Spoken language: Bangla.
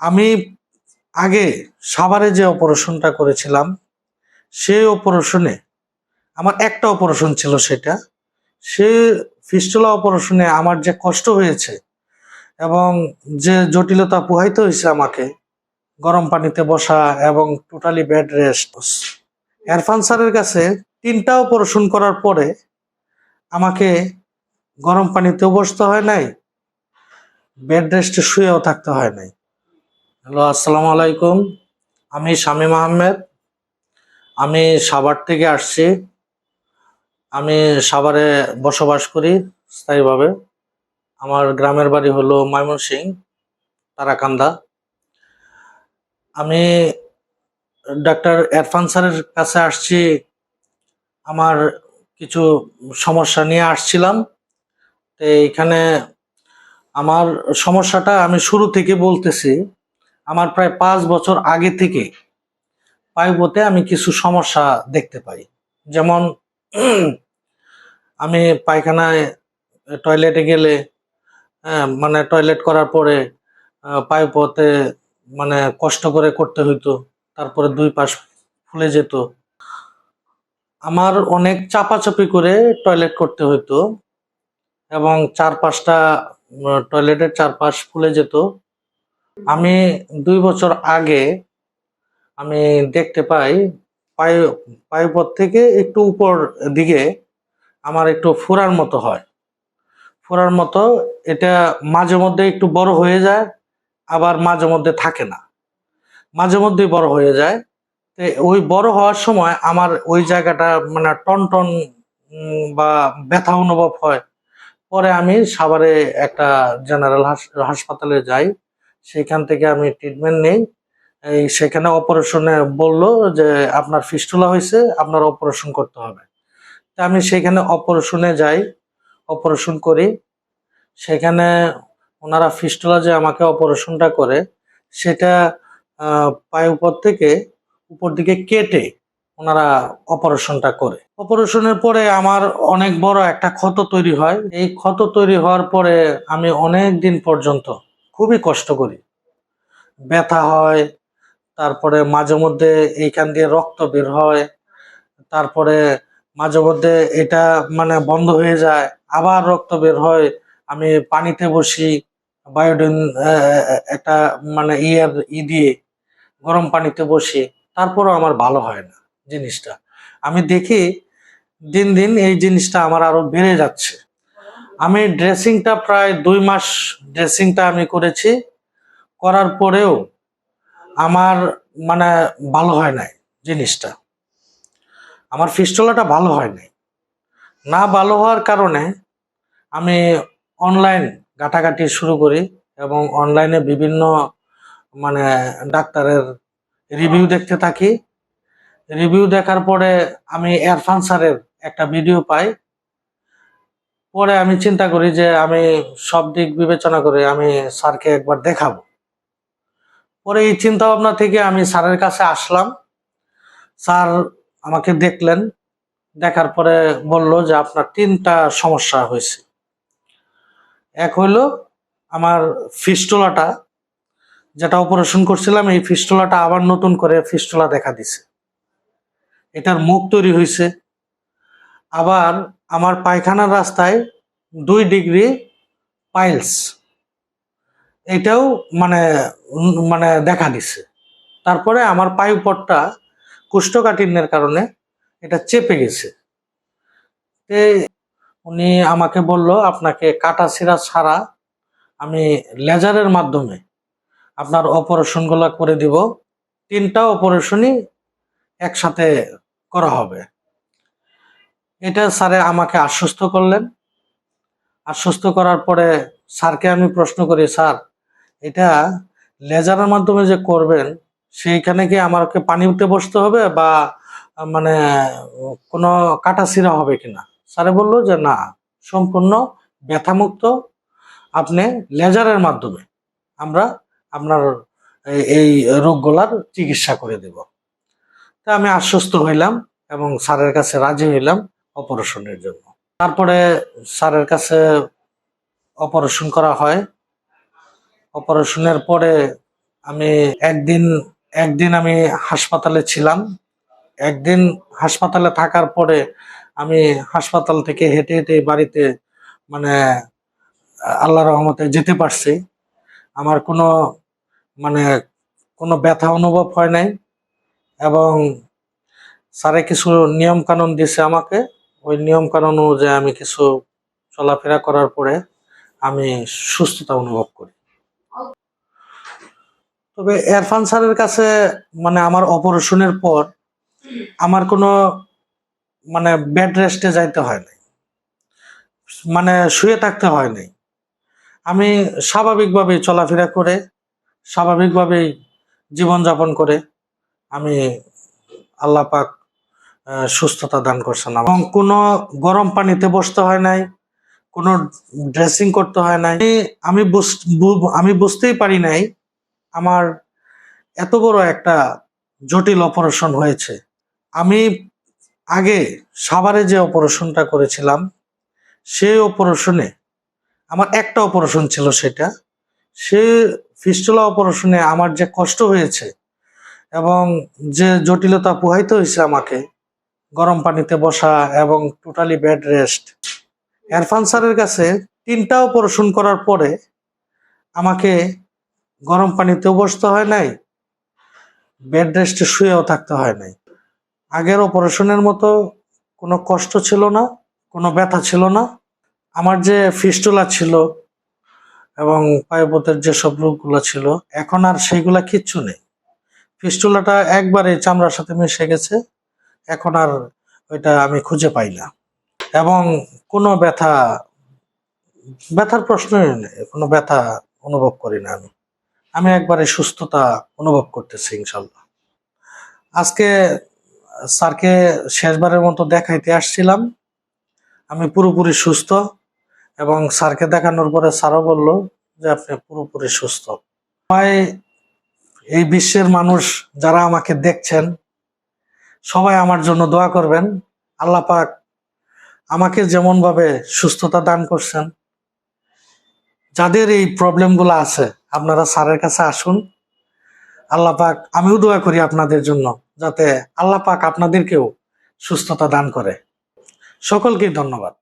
আমি আগে সাভারে যে অপারেশনটা করেছিলাম, সেই অপারেশনে আমার একটা অপারেশন ছিল সেটা। সে ফিস্টুলা অপারেশনে আমার যে কষ্ট হয়েছে এবং যে জটিলতা পোহাইতে হয়েছে আমাকে, গরম পানিতে বসা এবং টোটালি বেড রেস্ট এরফান স্যারের কাছে তিনটা অপারেশন করার পরে আমাকে গরম পানিতেও বসতে হয় নাই বেড রেস্টে শুয়েও থাকতে হয় নাই। হ্যালো, আসসালামু আলাইকুম। আমি শামীম আহমেদ। আমি সাভার থেকে আসছি। আমি সাভারে বসবাস করি স্থায়ীভাবে। আমার গ্রামের বাড়ি হলো ময়মনসিং, তারাকান্দা। আমি ডাক্তার এরফান স্যারের কাছে আসছি। আমার কিছু সমস্যা নিয়ে আসছিলাম। তো এইখানে আমার সমস্যাটা আমি শুরু থেকে বলতেছি। আমার প্রায় পাঁচ বছর আগে থেকে পাইপতে আমি কিছু সমস্যা দেখতে পাই। যেমন, আমি পায়খানায় টয়লেটে গেলে মানে টয়লেট করার পরে পাইপতে মানে কষ্ট করে করতে হইতো, তারপরে দুই পাশ ফুলে যেত। আমার অনেক চাপাচাপি করে টয়লেট করতে হইতো এবং চার পাঁচটা টয়লেটের চারপাশ ফুলে যেত। আমি দুই বছর আগে আমি দেখতে পাই পায়ু পায়ুপথ থেকে একটু উপর দিকে আমার একটু ফোড়ার মতো হয়। ফোড়ার মতো, এটা মাঝে মধ্যে একটু বড় হয়ে যায়, আবার মাঝে মধ্যে থাকে না। মাঝে মধ্যেই বড় হয়ে যায়। তো ওই বড় হওয়ার সময় আমার ওই জায়গাটা মানে টন টন বা ব্যথা অনুভব হয়। পরে আমি সাভারে একটা জেনারেল হাসপাতালে যাই। সেখান থেকে আমি ট্রিটমেন্ট নেই। এই সেখানে অপারেশনে বলল যে, আপনার ফিস্টুলা হয়েছে, আপনার অপারেশন করতে হবে। তা আমি সেখানে অপারেশনে যাই অপারেশন করি। সেখানে ওনারা ফিস্টুলা যে আমাকে অপারেশনটা করে, সেটা পায়ে উপর থেকে উপর দিকে কেটে ওনারা অপারেশনটা করে। অপারেশনের পরে আমার অনেক বড় একটা ক্ষত তৈরি হয়। এই ক্ষত তৈরি হওয়ার পরে আমি অনেক দিন পর্যন্ত খুবই কষ্ট করি। ব্যথা হয়, তারপরে মাঝে মধ্যে এইখান দিয়ে রক্ত বের হয়, তারপরে মাঝে মধ্যে এটা মানে বন্ধ হয়ে যায়, আবার রক্ত বের হয়, আমি পানিতে বসি, বায়োডিন একটা মানে ইয়ের ই দিয়ে গরম পানিতে বসি, তারপরও আমার ভালো হয় না জিনিসটা। আমি দেখি দিন দিন এই জিনিসটা আমার আরও বেড়ে যাচ্ছে। আমি ড্রেসিংটা প্রায় দুই মাস ড্রেসিংটা আমি করেছি। করার পরেও আমার মানে ভালো হয় নাই জিনিসটা। আমার ফিস্টলাটা ভালো হয় নাই। না ভালো হওয়ার কারণে আমি অনলাইন ঘাটাঘাটি শুরু করি এবং অনলাইনে বিভিন্ন মানে ডাক্তারের রিভিউ দেখতে থাকি। রিভিউ দেখার পরে আমি এরফান স্যারের একটা ভিডিও পাই। পরে আমি চিন্তা করি যে আমি সব দিক বিবেচনা করে আমি স্যারকে একবার দেখাবো। পরে এই চিন্তা ভাবনা থেকে আমি স্যারের কাছে আসলাম। স্যার আমাকে দেখলেন, দেখার পরে বলল যে আপনার তিনটা সমস্যা হয়েছে। এক হইল আমার ফিস্টোলাটা, যেটা অপারেশন করছিলাম, এই ফিস্টোলাটা আবার নতুন করে ফিস্টোলা দেখা দিছে। এটার মুখ তৈরি হয়েছে আবার আমার পায়খানার রাস্তায় দুই ডিগ্রি পাইলস। এটাও মানে মানে দেখা দিছে। তারপরে আমার পায়ুপটটা কুষ্ঠকাঠিন্যের কারণে এটা চেপে গেছে। উনি আমাকে বলল, আপনাকে কাটা ছিঁড়া ছাড়া আমি লেজারের মাধ্যমে আপনার অপারেশনগুলো করে দিব। তিনটা অপারেশনই একসাথে করা হবে। এটা স্যারে আমাকে আশ্বস্ত করলেন। আশ্বস্ত করার পরে স্যারকে আমি প্রশ্ন করি, স্যার, এটা লেজারের মাধ্যমে যে করবেন, সেইখানে কি আমাকে পানি পানিতে বসতে হবে বা মানে কোনো কাটা ছিঁড়া হবে কিনা? স্যারে বলল যে, না, সম্পূর্ণ ব্যথামুক্ত। আপনি লেজারের মাধ্যমে আমরা আপনার এই রোগগুলার চিকিৎসা করে দেব। তা আমি আশ্বস্ত হইলাম এবং স্যারের কাছে রাজি হইলাম। অপারেশনের জন্য। তারপরে স্যারের কাছে অপারেশন করা হয়। অপারেশনের পরে আমি একদিন একদিন আমি হাসপাতালে ছিলাম। একদিন হাসপাতালে থাকার পরে আমি হাসপাতাল থেকে হেঁটে হেঁটে বাড়িতে মানে আল্লাহ রহমতে যেতে পারছি। আমার কোনো মানে কোনো ব্যথা অনুভব হয় নাই এবং স্যারে কিছু নিয়ম কানুন দিয়েছে আমাকে। ওই নিয়ম কানুন অনুযায়ী আমি কিছু চলাফেরা করার পরে আমি সুস্থতা অনুভব করি। তবে এরফান স্যারের কাছে মানে আমার অপারেশনের পর আমার কোনো মানে বেড রেস্টে যাইতে হয় নাই। মানে শুয়ে থাকতে হয় নাই। আমি স্বাভাবিকভাবে চলাফেরা করে স্বাভাবিকভাবেই জীবনযাপন করে আমি আল্লাহ পাক আহ, সুস্থতা দান করছেন। এবং কোনো গরম পানিতে বসতে হয় নাই, কোনো ড্রেসিং করতে হয় নাই। আমি- আমি বুঝতেই পারি নাই আমার এত বড় একটা জটিল অপারেশন হয়েছে। আমি আগে সাভারে যে অপারেশনটা করেছিলাম, সেই অপারেশনে আমার একটা অপারেশন ছিল সেটা। সে ফিস্টুলা অপারেশনে আমার যে কষ্ট হয়েছে এবং যে জটিলতা পোহাইতে হয়েছে আমাকে গরম পানিতে বসা এবং টোটালি বেড রেস্ট এরফান স্যারের কাছে তিনটা অপারেশন করার পরে আমাকে গরম পানিতেও বসতে হয় নাই বেড রেস্টে শুয়েও থাকতে হয় নাই। আগের অপারেশনের মতো কোনো কষ্ট ছিল না, কোনো ব্যথা ছিল না। আমার যে ফিস্টুলা ছিল এবং পায়ুপথের যেসব রোগগুলো ছিল, এখন আর সেইগুলা কিচ্ছু নেই। ফিস্টুলাটা একবারে চামড়ার সাথে মিশে গেছে। এখন আর ওইটা আমি খুঁজে পাই না। এবং কোনো ব্যথা, ব্যথার প্রশ্নই নেই, কোনো ব্যথা অনুভব করি না আমি। আমি একবারে সুস্থতা অনুভব করতেছি ইনশাল্লাহ। আজকে স্যারকে শেষবারের মতো দেখাইতে আসছিলাম। আমি পুরোপুরি সুস্থ এবং স্যারকে দেখানোর পরে স্যারও বলল যে আপনি পুরোপুরি সুস্থ। এই বিশ্বের মানুষ যারা আমাকে দেখছেন সবাই আমার জন্য দোয়া করবেন। আল্লাহ পাক আমাকে যেমনভাবে সুস্থতা দান করছেন, যাদের এই প্রবলেমগুলো আছে আপনারা স্যারের কাছে আসুন। আল্লাহ পাক আমিও দোয়া করি আপনাদের জন্য, যাতে আল্লাহ পাক আপনাদেরকেও সুস্থতা দান করে। সকলকে ধন্যবাদ।